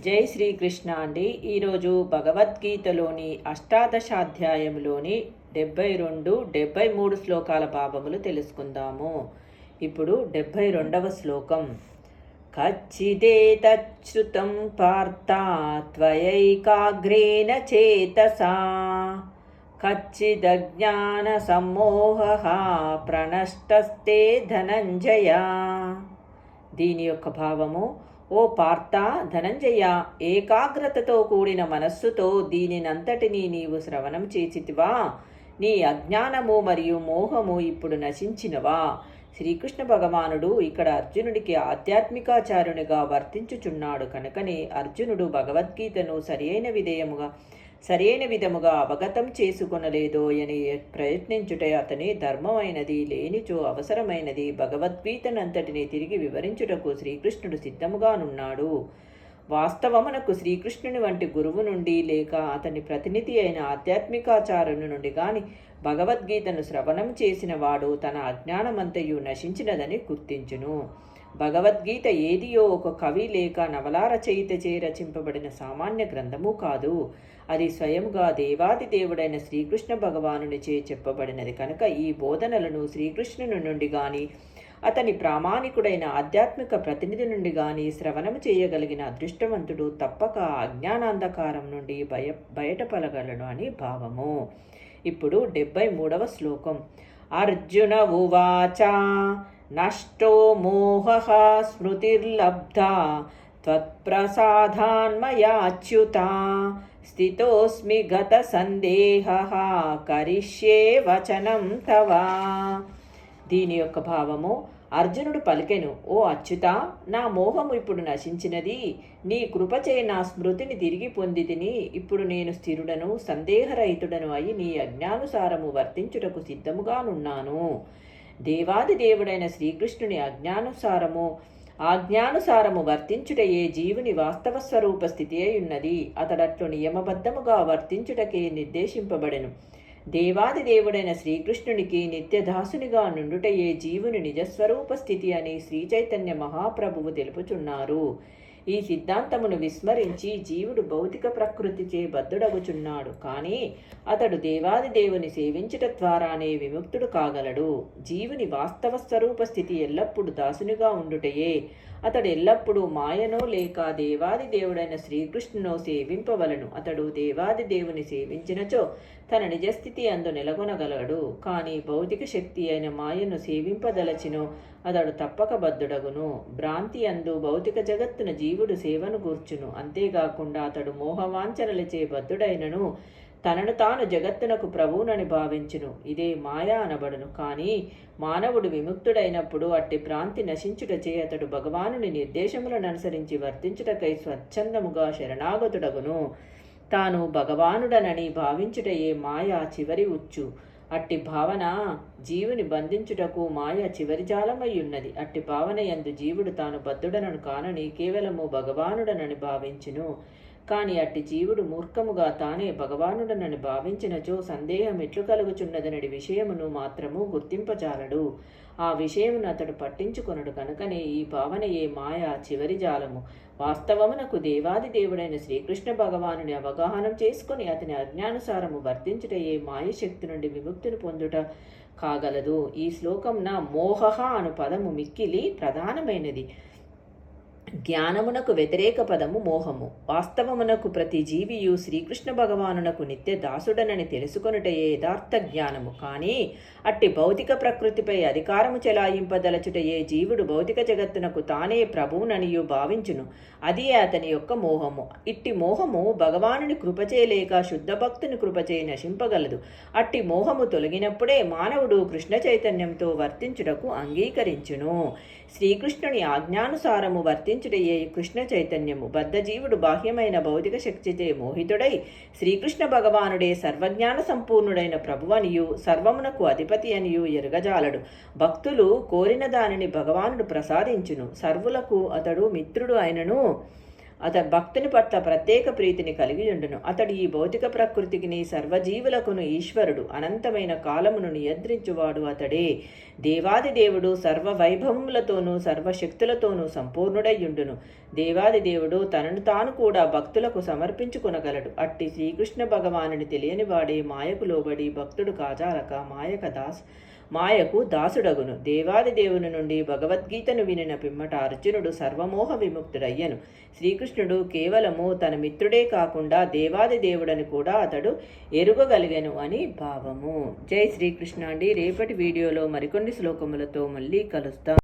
జై శ్రీకృష్ణ అండి. ఈరోజు భగవద్గీతలోని అష్టాదశాధ్యాయంలోని డెబ్బై రెండు డెబ్బై మూడు శ్లోకాల భావములు తెలుసుకుందాము. ఇప్పుడు డెబ్బై రెండవ శ్లోకం. కచ్చిదేతచ్యుతం పార్థ త్వయైకాగ్రేణ చేతసా. కచ్చిదజ్ఞాన సమ్మోహ ప్రణష్టస్తే ధనంజయ. దీని యొక్క భావము ఓ పార్త ధనంజయ ఏకాగ్రతతో కూడిన మనస్సుతో దీనినంతటినీ నీవు శ్రవణం చేచితివా. నీ అజ్ఞానము మరియు మోహము ఇప్పుడు నశించినవా. శ్రీకృష్ణ భగవానుడు ఇక్కడ అర్జునుడికి ఆధ్యాత్మికాచార్యునిగా వర్తించుచున్నాడు కనుకనే అర్జునుడు భగవద్గీతను సరియైన విధేయముగా సరైన విధముగా అవగతం చేసుకొనలేదో అని ప్రయత్నించుటే అతని ధర్మమైనది లేనిచో అవసరమైనది భగవద్గీతనంతటిని తిరిగి వివరించుటకు శ్రీకృష్ణుడు సిద్ధముగానున్నాడు. వాస్తవమునకు శ్రీకృష్ణుని వంటి గురువు నుండి లేక అతని ప్రతినిధి అయిన ఆధ్యాత్మికాచారుని నుండి గాని భగవద్గీతను శ్రవణం చేసిన వాడు తన అజ్ఞానమంతయు నశించినదని గుర్తించును. భగవద్గీత ఏదియో ఒక కవి లేక నవలా రచయితచే రచింపబడిన సామాన్య గ్రంథము కాదు. అది స్వయంగా దేవాది దేవుడైన శ్రీకృష్ణ భగవానునిచే చెప్పబడినది కనుక ఈ బోధనలను శ్రీకృష్ణుని నుండి గాని అతని ప్రామాణికుడైన ఆధ్యాత్మిక ప్రతినిధి నుండి గాని శ్రవణం చేయగలిగిన అదృష్టవంతుడు తప్పక అజ్ఞానాంధకారం నుండి భయ బయటపడగలడు అని భావము. ఇప్పుడు డెబ్బై మూడవ శ్లోకం. అర్జున ఉవాచ నష్టో మోహ స్మృతిర్లబ్ధా త్వత్ప్రసాదాన్మయాచ్యుత స్థితోస్మి గత సందేహ కరిష్యే వచనం తవా. దీని యొక్క భావము అర్జునుడు పలికెను ఓ అచ్యుత నా మోహము ఇప్పుడు నశించినది. నీ కృపచే నా స్మృతిని తిరిగి పొందిదిని ఇప్పుడు నేను స్థిరుడను సందేహరహితుడను అయి నీ అజ్ఞానుసారము వర్తించుటకు సిద్ధముగానున్నాను. దేవాది దేవుడైన శ్రీకృష్ణుని అజ్ఞానుసారము ఆజ్ఞానుసారము వర్తించుటయే జీవుని వాస్తవ స్వరూప స్థితి అయి ఉన్నది. అతడట్లు నియమబద్ధముగా వర్తించుటకే నిర్దేశింపబడెను. దేవాది దేవుడైన శ్రీకృష్ణునికి నిత్యదాసునిగా నుండుటయే జీవుని నిజస్వరూప స్థితి అని శ్రీచైతన్య మహాప్రభువు తెలుపుచున్నారు. ఈ సిద్ధాంతమును విస్మరించి జీవుడు భౌతిక ప్రకృతిచే బద్ధుడగుచున్నాడు. కానీ అతడు దేవాది దేవుని సేవించుట ద్వారానే విముక్తుడు కాగలడు. జీవుని వాస్తవ స్వరూప స్థితి ఎల్లప్పుడూ దాసునిగా ఉండుటయే అతడు ఎల్లప్పుడూ మాయనో లేక దేవాది దేవుడైన శ్రీకృష్ణునో సేవింపవలను. అతడు దేవాది దేవుని సేవించినచో తన నిజస్థితి అందు నెలకొనగలడు. కానీ భౌతిక శక్తి అయిన మాయను సేవింపదలచినో అతడు తప్పక బద్ధుడగును. భ్రాంతి అందు భౌతిక జగత్తున జీవుడు సేవను కూర్చును అంతేకాకుండా అతడు మోహవాంఛనలచే బద్ధుడైనను. తనను తాను జగత్తునకు ప్రభువునని భావించును. ఇదే మాయా అనబడును. కానీ మానవుడు విముక్తుడైనప్పుడు అట్టి భ్రాంతి నశించుటచే అతడు భగవానుని నిర్దేశములను అనుసరించి వర్తించుటకై స్వచ్ఛందముగా శరణాగతుడగును. తాను భగవానుడనని భావించుటయే మాయ చివరి ఉచ్చు. అట్టి భావన జీవుని బంధించుటకు మాయ చివరి జాలమై ఉన్నది. అట్టి భావన యందు జీవుడు తాను బద్ధుడనను కానని కేవలము భగవానుడనని భావించును. కాని అట్టి జీవుడు మూర్ఖముగా తానే భగవానుడనని భావించినచో సందేహం ఎట్లు కలుగుచున్నదనడి విషయమును మాత్రము గుర్తింపజాలడు. ఆ విషయమును అతడు పట్టించుకొనడు కనుకనే ఈ భావనయే మాయ చివరి జాలము. వాస్తవమునకు దేవాది దేవుడైన శ్రీకృష్ణ భగవానుని అవగాహనం చేసుకుని అతని అజ్ఞానుసారము వర్తించుటయే ఏ మాయశక్తి నుండి విముక్తిని పొందుట కాగలదు. ఈ శ్లోకం నా మోహ అను పదము మిక్కిలి ప్రధానమైనది. జ్ఞానమునకు వ్యతిరేక పదము మోహము. వాస్తవమునకు ప్రతి జీవియు శ్రీకృష్ణ భగవానునకు నిత్య దాసుడనని తెలుసుకొనుటయే యథార్థ జ్ఞానము. కానీ అట్టి భౌతిక ప్రకృతిపై అధికారము చెలాయింపదలచుటయే జీవుడు భౌతిక జగత్తునకు తానే ప్రభువుననియు భావించును. అది అతని యొక్క మోహము. ఇట్టి మోహము భగవానుని కృపచే లేక శుద్ధ భక్తుని కృపచే నశింపగలదు. అట్టి మోహము తొలగినప్పుడే మానవుడు కృష్ణ చైతన్యంతో వర్తించుటకు అంగీకరించును. శ్రీకృష్ణుని ఆజ్ఞానుసారము వర్తించుటయే కృష్ణ చైతన్యము. బద్ధజీవుడు బాహ్యమైన భౌతిక శక్తిచే మోహితుడై శ్రీకృష్ణ భగవానుడే సర్వజ్ఞాన సంపూర్ణుడైన ప్రభువనియు సర్వమునకు అధిపతి అనియు ఎరగజాలడు. భక్తులు కోరిన దానిని భగవానుడు ప్రసాదించును. సర్వులకు అతడు మిత్రుడు అయినను అతడు భక్తుని పట్ల ప్రత్యేక ప్రీతిని కలిగి ఉండును. అతడు ఈ భౌతిక ప్రకృతికిని సర్వజీవులకును ఈశ్వరుడు. అనంతమైన కాలమును నియంత్రించువాడు అతడే. దేవాది దేవుడు సర్వ వైభవములతోనూ సర్వశక్తులతోనూ సంపూర్ణుడయ్యుండును దేవాది దేవుడు తనను తాను కూడా భక్తులకు సమర్పించుకొనగలడు. అట్టి శ్రీకృష్ణ భగవానుని తెలియని వాడే మాయకు లోబడి భక్తుడు కాజాలక మాయక దాస్ మాయకు దాసుడగును. దేవాది దేవుని నుండి భగవద్గీతను వినిన పిమ్మట అర్జునుడు సర్వమోహ విముక్తుడయ్యను. శ్రీకృష్ణుడు కేవలము తన మిత్రుడే కాకుండా దేవాది దేవుడని కూడా అతడు ఎరుగగలిగెను అని భావము. జై శ్రీకృష్ణ అండి. రేపటి వీడియోలో మరికొన్ని శ్లోకములతో మళ్ళీ కలుస్తాం.